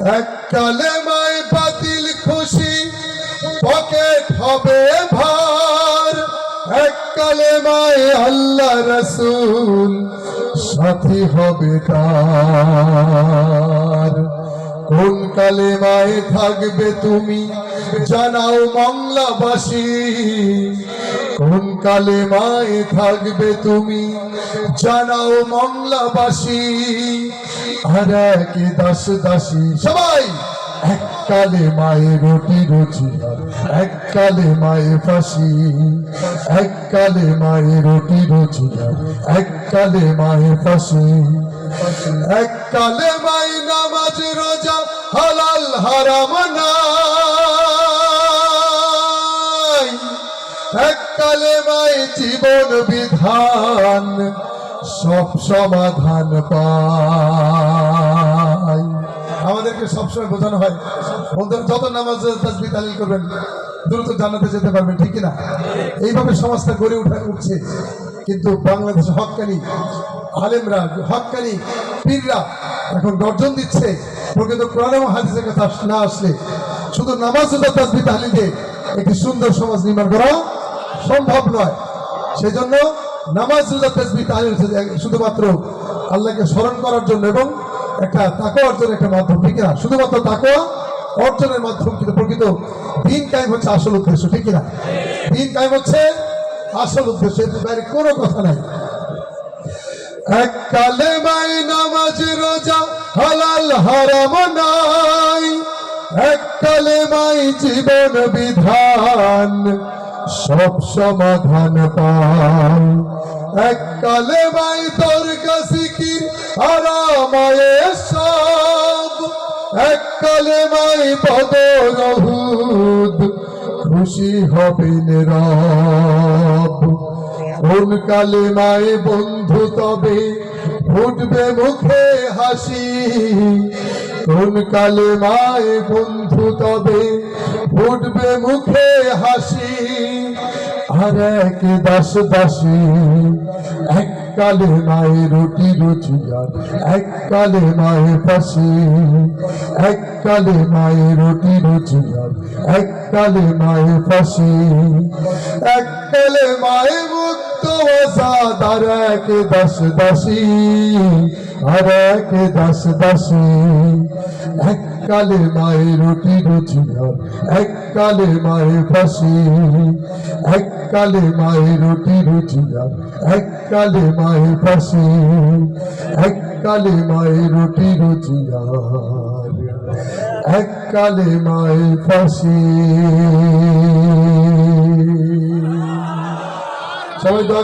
এক কালে মাই বাতিল খুশি, পকেট হবে ভার। এক কালে মাই আল্লাহ রসুল, সাথী হবে তার। কোন কালে মায়ে থাকবে তুমি জানাও মংলাবাসী কোন কালে মায়ে থাকবে তুমি জানাও মংলাবাসী আর এক দাস দাসী? সবাই! এক কালে মায়ে রুটি রুচি আর এক কালে মায়ে ফাঁসি, এক কালে মায়ে রুটি রুচি আর এক কালে মায়ে ফাঁসি। এক কালে মাই নামাজ রোজা হালাল হারাম নাই। এক কালে মাই জীবন বিধান সব সমাধান পায়। আমাদেরকে সবসময় বোঝানো হয়। বন্ধুরা, যত নামাজ তাজবি, তালিল করবেন, দ্রুত জানাতে যেতে পারবেন, ঠিক না এইভাবে সমাজটা গড়ে উঠা উঠছে। কিন্তু বাংলাদেশে হকানি আলেমরা হকানি পীররা এখন গর্জন দিচ্ছে। প্রকৃত কোরআন হাদিসের কথা না আসলে। শুধু নামাজ তাজবি তাহলিলে একটি সুন্দর সমাজ নির্মাণ করা সম্ভব নয়। সেজন্য নামাজ রোজা তাহলিল শুধুমাত্র আল্লাহকে স্মরণ করার জন্য এবং একটা তাকওয়া অর্জনের একটা মাধ্যম, ঠিক না শুধুমাত্র তাকওয়া অর্জনের মাধ্যম কিন্তু প্রকৃত দিন কায়েম হচ্ছে আসল উদ্দেশ্য, ঠিক না দিন কায়েম হচ্ছে আসল উদ্দেশ্য এর বাইরে কোনো কথা নাই। এক কালে মাই নামাজ, রোজা, হালাল, হারাম নাই এক কালে মাই জীবন বিধান, সব সমাধান পায় এক কালে মাই তোর কাসিকির আরামায়ে সব? এক মাই বদরহুদ খুশি হবেন রব কোন কালে মায়ে বন্ধু তবে ফুটবে মুখে হাসি কালে মায়ে বন্ধু তবে ফুটবে মুখে হাসি। আর এক দাস দাসী এক কালে মায়ে রুটি রুচি আর এক কালে মায়ে পাশে এক কালে মায়ে রুটি রুচি আর এক কালে মায়ে পাশে এক কালে মায়ে মুক্ত আর এক দাস দাসী, আর এক দাস দাসী। এক কালে মায়ে রুটি রুচি এক কালে মায়ে ফাঁসি। এক কালে মায়ে রুটি রুচি এক কালে মায়ে ফাঁসি। এক কালে মায়ে রুটি রুচি এক কালে মায়ে ফাঁসি। সবাই দোয়া